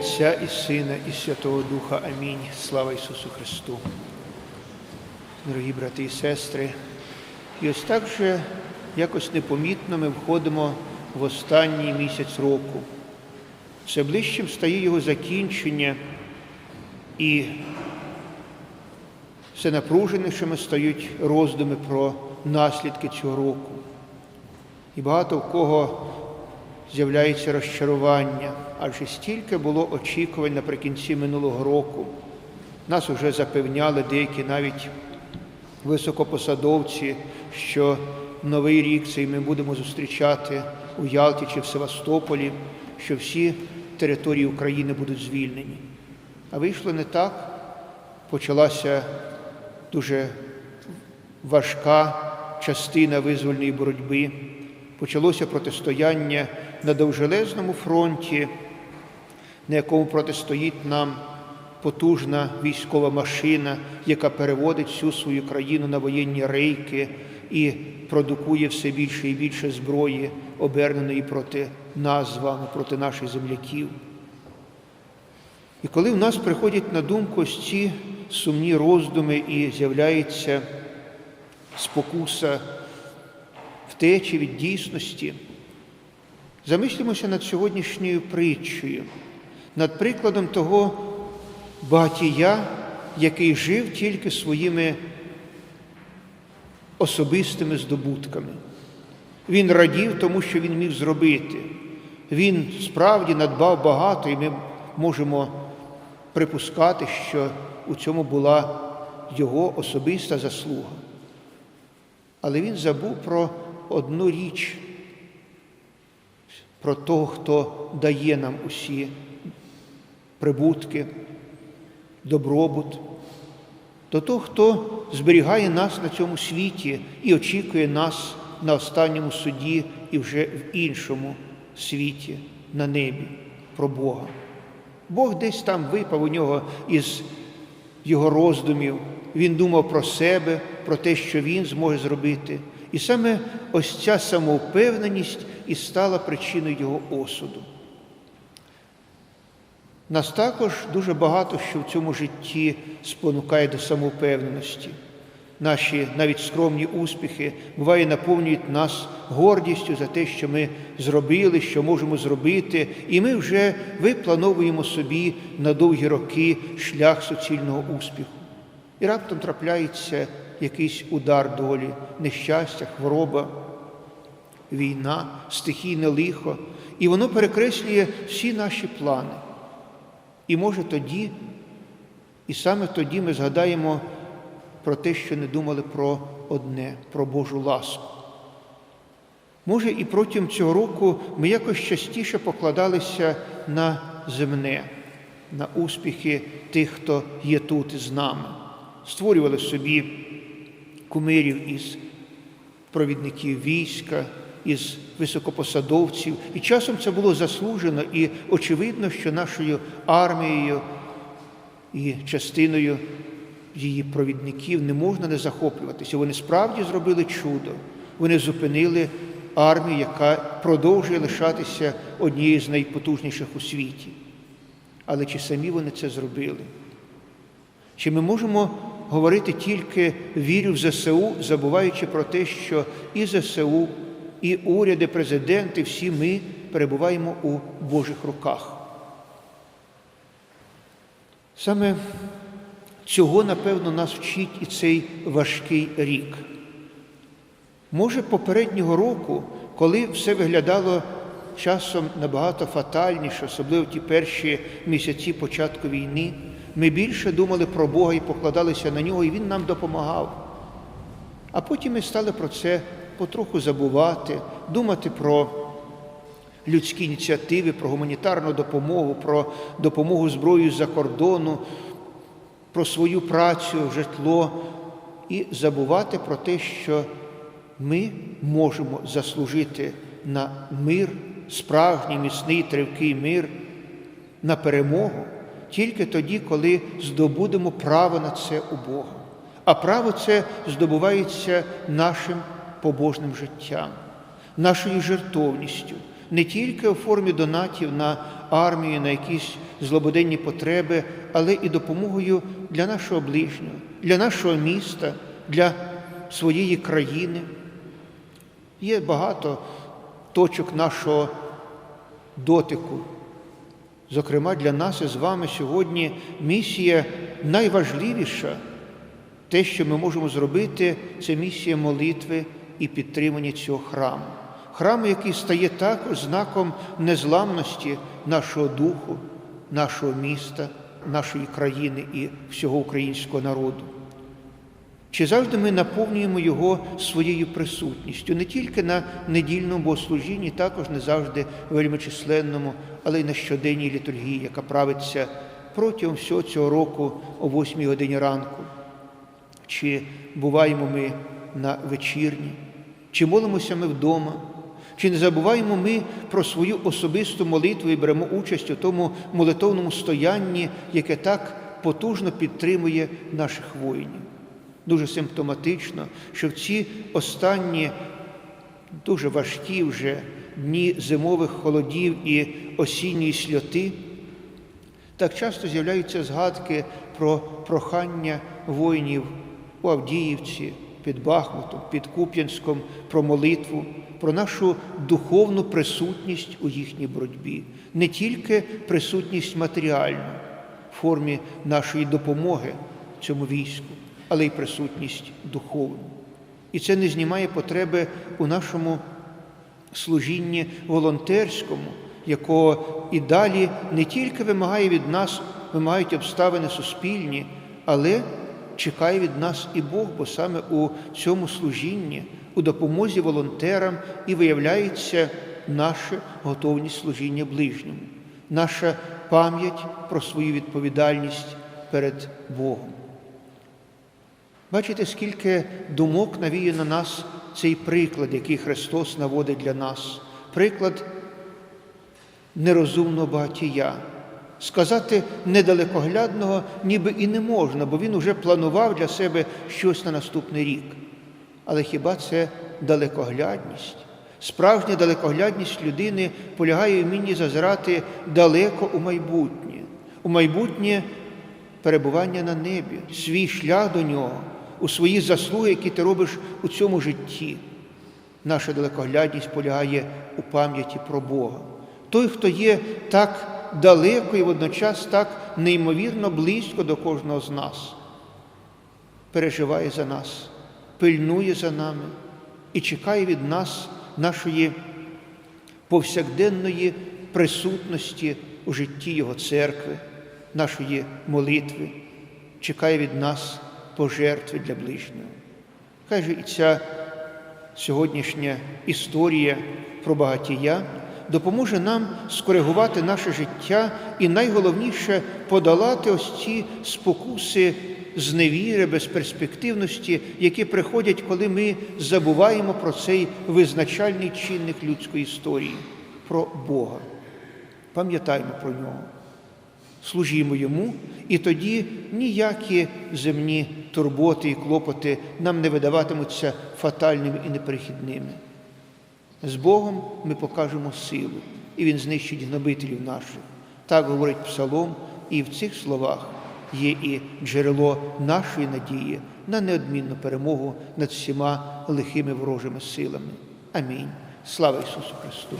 Отця і Сина, і Святого Духа. Амінь. Слава Ісусу Христу. Дорогі брати і сестри, і ось так же якось непомітно ми входимо в останній місяць року. Все ближчим стає його закінчення, і все напруженішими стають роздуми про наслідки цього року. І багато в кого з'являється розчарування, адже стільки було очікувань наприкінці минулого року. Нас вже запевняли деякі навіть високопосадовці, що новий рік цей ми будемо зустрічати у Ялті чи в Севастополі, що всі території України будуть звільнені. А вийшло не так. Почалася дуже важка частина визвольної боротьби. Почалося протистояння на довжелезному фронті, на якому протистоїть нам потужна військова машина, яка переводить всю свою країну на воєнні рейки і продукує все більше і більше зброї, оберненої проти нас з вами, проти наших земляків. І коли в нас приходять на думку ось ці сумні роздуми і з'являється спокуса втечі від дійсності, замислимося над сьогоднішньою притчею, над прикладом того багатія, який жив тільки своїми особистими здобутками. Він радів тому, що він міг зробити. Він справді надбав багато, і ми можемо припускати, що у цьому була його особиста заслуга. Але він забув про одну річ, про того, хто дає нам усі прибутки, добробут, до того, хто зберігає нас на цьому світі і очікує нас на останньому суді і вже в іншому світі, на небі, про Бога. Бог десь там випав у нього із його роздумів. Він думав про себе, про те, що він зможе зробити. І саме ось ця самовпевненість і стала причиною його осуду. Нас також дуже багато що в цьому житті спонукає до самовпевненості. Наші навіть скромні успіхи буває наповнюють нас гордістю за те, що ми зробили, що можемо зробити, і ми вже виплановуємо собі на довгі роки шлях суцільного успіху. І раптом трапляється якийсь удар долі, нещастя, хвороба, війна, стихійне лихо, і воно перекреслює всі наші плани. І може тоді, і саме тоді ми згадаємо про те, що не думали про одне, про Божу ласку. Може, і протягом цього року ми якось частіше покладалися на земне, на успіхи тих, хто є тут з нами, створювали собі кумирів із провідників війська, із високопосадовців. І часом це було заслужено, і очевидно, що нашою армією і частиною її провідників не можна не захоплюватися. Вони справді зробили чудо. Вони зупинили армію, яка продовжує лишатися однією з найпотужніших у світі. Але чи самі вони це зробили? Чи ми можемо говорити тільки вірю в ЗСУ, забуваючи про те, що і ЗСУ, і уряди, президенти, всі ми перебуваємо у Божих руках? Саме цього, напевно, нас вчить і цей важкий рік. Може, попереднього року, коли все виглядало часом набагато фатальніше, особливо ті перші місяці початку війни, ми більше думали про Бога і покладалися на нього, і Він нам допомагав. А потім ми стали про це потроху забувати, думати про людські ініціативи, про гуманітарну допомогу, про допомогу зброю з-за кордону, про свою працю, житло і забувати про те, що ми можемо заслужити на мир, справжній міцний тривкий мир, на перемогу тільки тоді, коли здобудемо право на це у Бога. А право це здобувається нашим побожним життям, нашою жертовністю, не тільки у формі донатів на армію, на якісь злободенні потреби, але і допомогою для нашого ближнього, для нашого міста, для своєї країни. Є багато точок нашого дотику. Зокрема, для нас із вами сьогодні місія найважливіша. Те, що ми можемо зробити, це місія молитви і підтримання цього храму. Храму, який стає також знаком незламності нашого духу, нашого міста, нашої країни і всього українського народу. Чи завжди ми наповнюємо його своєю присутністю, не тільки на недільному богослужінні, також не завжди вельми численному, але й на щоденній літургії, яка правиться протягом всього цього року о 8 годині ранку. Чи буваємо ми на вечірні, чи молимося ми вдома, чи не забуваємо ми про свою особисту молитву і беремо участь у тому молитовному стоянні, яке так потужно підтримує наших воїнів. Дуже симптоматично, що в ці останні дуже важкі вже дні зимових холодів і осінньої сльоти, так часто з'являються згадки про прохання воїнів у Авдіївці, під Бахмутом, під Куп'янськом, про молитву, про нашу духовну присутність у їхній боротьбі, не тільки присутність матеріальну в формі нашої допомоги цьому війську, але й присутність духовну. І це не знімає потреби у нашому служінні волонтерському, якого і далі не тільки вимагає від нас, вимагають обставини суспільні, але чекає від нас і Бог, бо саме у цьому служінні, у допомозі волонтерам і виявляється наша готовність служіння ближньому, наша пам'ять про свою відповідальність перед Богом. Бачите, скільки думок навіє на нас цей приклад, який Христос наводить для нас, приклад нерозумного багатія. Сказати недалекоглядного ніби і не можна, бо він уже планував для себе щось на наступний рік. Але хіба це далекоглядність? Справжня далекоглядність людини полягає в вмінні зазирати далеко у майбутнє, у майбутнє перебування на небі, свій шлях до нього, у свої заслуги, які ти робиш у цьому житті. Наша далекоглядність полягає у пам'яті про Бога. Той, хто є так далеко і водночас так неймовірно близько до кожного з нас, переживає за нас, пильнує за нами і чекає від нас нашої повсякденної присутності у житті Його церкви, нашої молитви, чекає від нас пожертви для ближнього. Хай же і ця сьогоднішня історія про багатія допоможе нам скоригувати наше життя і найголовніше подолати ось ці спокуси зневіри, безперспективності, які приходять, коли ми забуваємо про цей визначальний чинник людської історії, про Бога. Пам'ятаємо про нього, служімо йому, і тоді ніякі земні турботи і клопоти нам не видаватимуться фатальними і неперехідними. З Богом ми покажемо силу, і Він знищить гнобителів наших. Так говорить Псалом, і в цих словах є і джерело нашої надії на неодмінну перемогу над всіма лихими ворожими силами. Амінь. Слава Ісусу Христу!